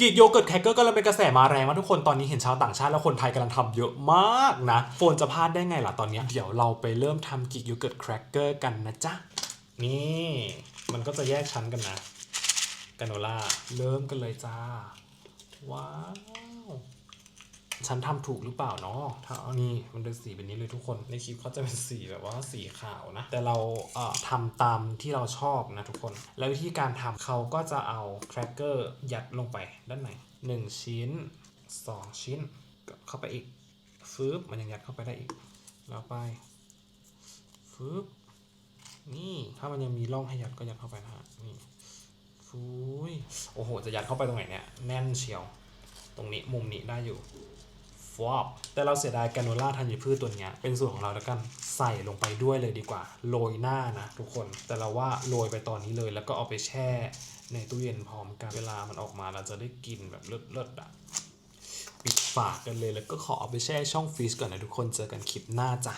กีดโยเกิร์ตแครกเกอร์กำลังเป็นกระแสมาแรงมากทุกคนตอนนี้เห็นชาวต่างชาติและคนไทยกำลังทำเยอะมากนะ โฟนจะพลาดได้ไงล่ะตอนนี้เดี๋ยวเราไปเริ่มทำกีดโยเกิร์ตแครกเกอร์กันนะจ๊ะ นี่มันก็จะแยกชั้นกันนะกาโนล่าเริ่มกันเลยจ้าว้าว ฉันทำถูกหรือเปล่าเนาะถ้าเอานี่มันเป็นสีแบบนี้เลยทุกคนในคลิปเขาจะเป็นสีแบบว่าสีขาวนะ แต่เราเอ่อทำตามที่เราชอบนะทุกคน แล้ววิธีการทำเขาก็จะเอาแครกเกอร์ยัดลงไปด้านในหนึ่งชิ้นสองชิ้นเข้าไปอีกฟืบมันยังยัดเข้าไปได้อีกแล้วไปฟืบนี่ถ้ามันยังมีร่องให้ยัดก็ยัดเข้าไปนะฮะนี่ฟูยโอ้โห จะยัดเข้าไปตรงไหนเนี่ย แน่นเชียว ตรงนี้มุมนี้ได้อยู่ ฟอปแต่เราเสียดายแกรโนล่าธัญพืชตัวเนี้ยเป็นส่วนของเราแล้วกันใส่ลงไปด้วยเลยดีกว่า โรยหน้านะทุกคน แต่เราว่าโรยไปตอนนี้เลย แล้วก็เอาไปแช่ในตู้เย็นพร้อมกันเวลามันออกมาเราจะได้กินแบบเลิศๆอะปิดฝากกันเลยแล้วก็ขอเอาไปแช่ช่องฟรีซก่อนนะทุกคนเจอกันคลิปหน้าจ้ะ